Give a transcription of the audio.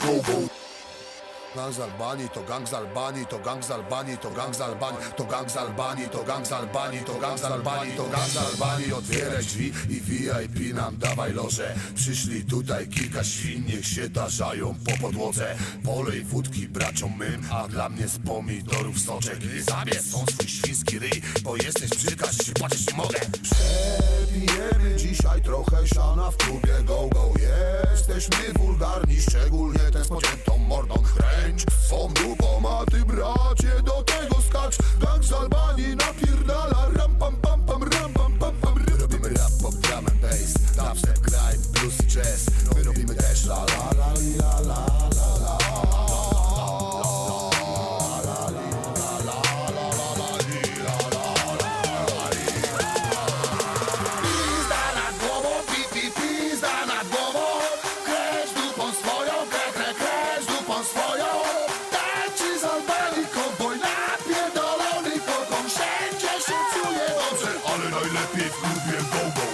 go-go Gang z Albanii, to gang z Albanii, to gang z Albanii, to gang z Albanii, to gang z Albanii, to gang z Albanii, to gang z Albanii, to gang z Albanii, otwieraj drzwi i VIP nam dawaj loże. Przyszli tutaj kilka świn, niech się tarzają po podłodze. Polej wódki braciom mym, a dla mnie z pomidorów soczek. I zabierz są swój świński ryj, bo jesteś brzydka, się płaczeć nie mogę. Przepijemy dzisiaj trochę siana w klubie go-go. Jesteśmy wulgarni, szczególnie ten z pociętą mordą. Kręć swą dupą, bracie do tego skacz. Gang z Albanii napierdala, ram pam pam pam, ram pam pam pam. My robimy rap, pop, drum and bass, dubstep, grime, blues i jazz. My robimy też la la la najlepiej w klubie go-go